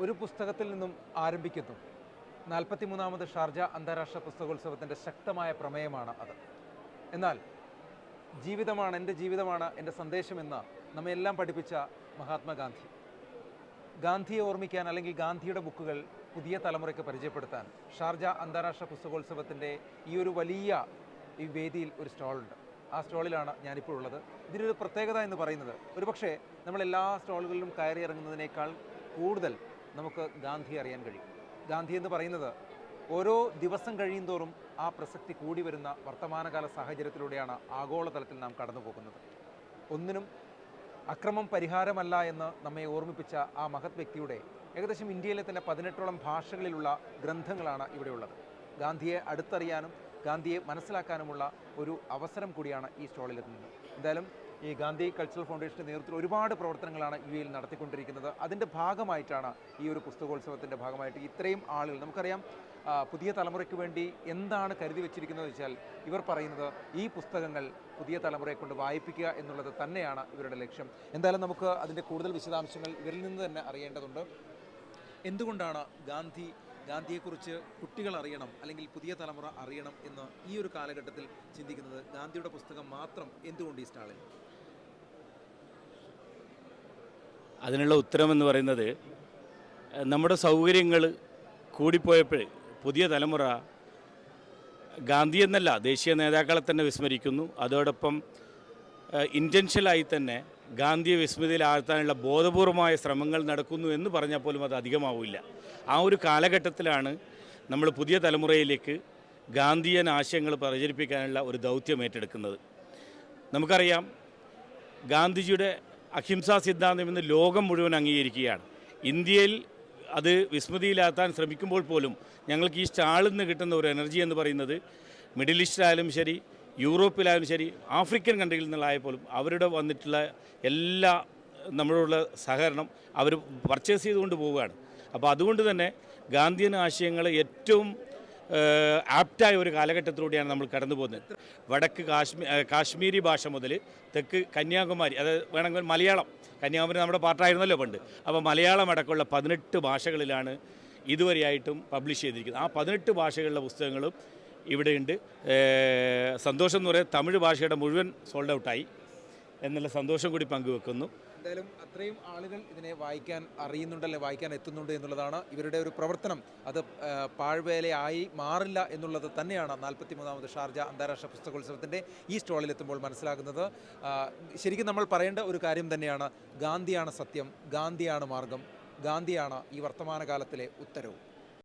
ഒരു പുസ്തകത്തിൽ നിന്നും ആരംഭിക്കുന്നു. നാൽപ്പത്തിമൂന്നാമത് ഷാർജ അന്താരാഷ്ട്ര പുസ്തകോത്സവത്തിന്റെ ശക്തമായ പ്രമേയമാണ് അത്. എന്നാൽ ജീവിതമാണ് എന്റെ ജീവിതമാണ് എന്റെ സന്ദേശമെന്ന് നമ്മയെല്ലാം പഠിപ്പിച്ച മഹാത്മാഗാന്ധി ഗാന്ധിയെ ഓർമ്മിക്കാൻ അല്ലെങ്കിൽ ഗാന്ധിയുടെ ബുക്കുകൾ പുതിയ തലമുറയ്ക്ക് പരിചയപ്പെടുത്താൻ ഷാർജ അന്താരാഷ്ട്ര പുസ്തകോത്സവത്തിന്റെ ഈ ഒരു വലിയ ഈ വേദിയിൽ ഒരു സ്റ്റാളുണ്ട്. ആ സ്റ്റാളിലാണ് ഞാനിപ്പോൾ ഉള്ളത്. ഇതിനൊരു പ്രത്യേകത എന്ന് പറയുന്നത് ഒരുപക്ഷെ നമ്മൾ എല്ലാ സ്റ്റാളുകളിലും കയറി ഇറങ്ങുന്നതിനേക്കാൾ കൂടുതൽ നമുക്ക് ഗാന്ധി അറിയാൻ കഴിയും. ഗാന്ധി എന്ന് പറയുന്നത് ഓരോ ദിവസം കഴിയും തോറും ആ പ്രസക്തി കൂടി വരുന്ന വർത്തമാനകാല സാഹചര്യത്തിലൂടെയാണ് ആഗോളതലത്തിൽ നാം കടന്നു പോകുന്നത് ഒന്നിനും അക്രമം പരിഹാരമല്ല എന്ന് നമ്മെ ഓർമ്മിപ്പിച്ച ആ മഹത് വ്യക്തിയുടെ ഏകദേശം ഇന്ത്യയിലെ തന്നെ പതിനെട്ടോളം ഭാഷകളിലുള്ള ഗ്രന്ഥങ്ങളാണ് ഇവിടെയുള്ളത്. ഗാന്ധിയെ അടുത്തറിയാനും ഗാന്ധിയെ മനസ്സിലാക്കാനുമുള്ള ഒരു അവസരം കൂടിയാണ് ഈ സ്റ്റോളിലെത്തുന്നത് എന്തായാലും ഈ ഗാന്ധി കൾച്ചറൽ ഫൗണ്ടേഷന്റെ നേതൃത്വത്തിൽ ഒരുപാട് പ്രവർത്തനങ്ങളാണ് യു എയിൽ നടത്തിക്കൊണ്ടിരിക്കുന്നത്. അതിന്റെ ഭാഗമായിട്ടാണ് ഈ ഒരു പുസ്തകോത്സവത്തിന്റെ ഭാഗമായിട്ട് ഇത്രയും ആളുകൾ. നമുക്കറിയാം പുതിയ തലമുറയ്ക്ക് വേണ്ടി എന്താണ് കരുതി വെച്ചിരിക്കുന്നത് വെച്ചാൽ ഇവർ പറയുന്നത് ഈ പുസ്തകങ്ങൾ പുതിയ തലമുറയെ കൊണ്ട് വായിപ്പിക്കുക എന്നുള്ളത് തന്നെയാണ് ഇവരുടെ ലക്ഷ്യം. എന്തായാലും നമുക്ക് അതിന്റെ കൂടുതൽ വിശദാംശങ്ങൾ ഇവരിൽ നിന്ന് തന്നെ അറിയേണ്ടതുണ്ട്. എന്തുകൊണ്ടാണ് ഗാന്ധി ഗാന്ധിയെക്കുറിച്ച് കുട്ടികൾ അറിയണം അല്ലെങ്കിൽ പുതിയ തലമുറ അറിയണം എന്ന് ഈ ഒരു കാലഘട്ടത്തിൽ ചിന്തിക്കുന്നത്? ഗാന്ധിയുടെ പുസ്തകം മാത്രം എന്തുകൊണ്ട് ഈ സ്റ്റാളിൽ? അതിനുള്ള ഉത്തരമെന്ന് പറയുന്നത് നമ്മുടെ സൗകര്യങ്ങൾ കൂടിപ്പോയപ്പോൾ പുതിയ തലമുറ ഗാന്ധി എന്നല്ല ദേശീയ നേതാക്കളെ തന്നെ വിസ്മരിക്കുന്നു. അതോടൊപ്പം ഇന്റൻഷ്യലായി തന്നെ ഗാന്ധിയെ വിസ്മൃതിയിലാഴ്ത്താനുള്ള ബോധപൂർവമായ ശ്രമങ്ങൾ നടക്കുന്നു എന്ന് പറഞ്ഞാൽ പോലും അത് അധികമാവില്ല. ആ ഒരു കാലഘട്ടത്തിലാണ് നമ്മൾ പുതിയ തലമുറയിലേക്ക് ഗാന്ധിയൻ ആശയങ്ങൾ പ്രചരിപ്പിക്കാനുള്ള ഒരു ദൗത്യം ഏറ്റെടുക്കുന്നത്. നമുക്കറിയാം ഗാന്ധിജിയുടെ അഹിംസാ സിദ്ധാന്തം ഇന്ന് ലോകം മുഴുവൻ അംഗീകരിക്കുകയാണ്. ഇന്ത്യയിൽ അത് വിസ്മൃതിയിലാത്താൻ ശ്രമിക്കുമ്പോൾ പോലും ഞങ്ങൾക്ക് ഈ സ്റ്റാളിൽ നിന്ന് കിട്ടുന്ന ഒരു എനർജി എന്ന് പറയുന്നത് മിഡിൽ ഈസ്റ്റിലായാലും ശരി യൂറോപ്പിലായാലും ശരി ആഫ്രിക്കൻ കൺട്രികളിൽ നിന്നുള്ളതായ പോലും അവരുടെ വന്നിട്ടുള്ള എല്ലാ നമ്മളോടുള്ള സഹകരണം അവർ പർച്ചേസ് ചെയ്തുകൊണ്ട് പോവുകയാണ്. അപ്പോൾ അതുകൊണ്ട് തന്നെ ഗാന്ധിയൻ ആശയങ്ങൾ ഏറ്റവും ആപ്റ്റായ ഒരു കാലഘട്ടത്തിലൂടെയാണ് നമ്മൾ കടന്നു പോകുന്നത്. വടക്ക് കാശ്മീർ കാശ്മീരി ഭാഷ മുതൽ തെക്ക് കന്യാകുമാരി അതായത് വേണമെങ്കിൽ മലയാളം കന്യാകുമാരി നമ്മുടെ പാർട്ടായിരുന്നല്ലോ പണ്ട്. അപ്പോൾ മലയാളം അടക്കമുള്ള പതിനെട്ട് ഭാഷകളിലാണ് ഇതുവരെയായിട്ടും പബ്ലിഷ് ചെയ്തിരിക്കുന്നത്. ആ പതിനെട്ട് ഭാഷകളിലെ പുസ്തകങ്ങളും ഇവിടെയുണ്ട്. സന്തോഷം എന്ന് പറയുന്നത് തമിഴ് ഭാഷയുടെ മുഴുവൻ സോൾഡ് ഔട്ടായി. എന്നുള്ള സന്തോഷം കൂടി പങ്കുവെക്കുന്നു. എന്തായാലും അത്രയും ആളുകൾ ഇതിനെ വായിക്കാൻ അറിയുന്നുണ്ടല്ലേ വായിക്കാൻ എത്തുന്നുണ്ട് എന്നുള്ളതാണ് ഇവരുടെ ഒരു പ്രവർത്തനം. അത് പാഴ്വേലയായി മാറില്ല എന്നുള്ളത് തന്നെയാണ് നാൽപ്പത്തി മൂന്നാമത് ഷാർജ അന്താരാഷ്ട്ര പുസ്തകോത്സവത്തിന്റെ ഈ സ്റ്റാളിൽ എത്തുമ്പോൾ മനസ്സിലാകുന്നത് ശരിക്കും നമ്മൾ പറയേണ്ട ഒരു കാര്യം തന്നെയാണ് ഗാന്ധിയാണ് സത്യം ഗാന്ധിയാണ് മാർഗം ഗാന്ധിയാണ് ഈ വർത്തമാനകാലത്തിലെ ഉത്തരവും.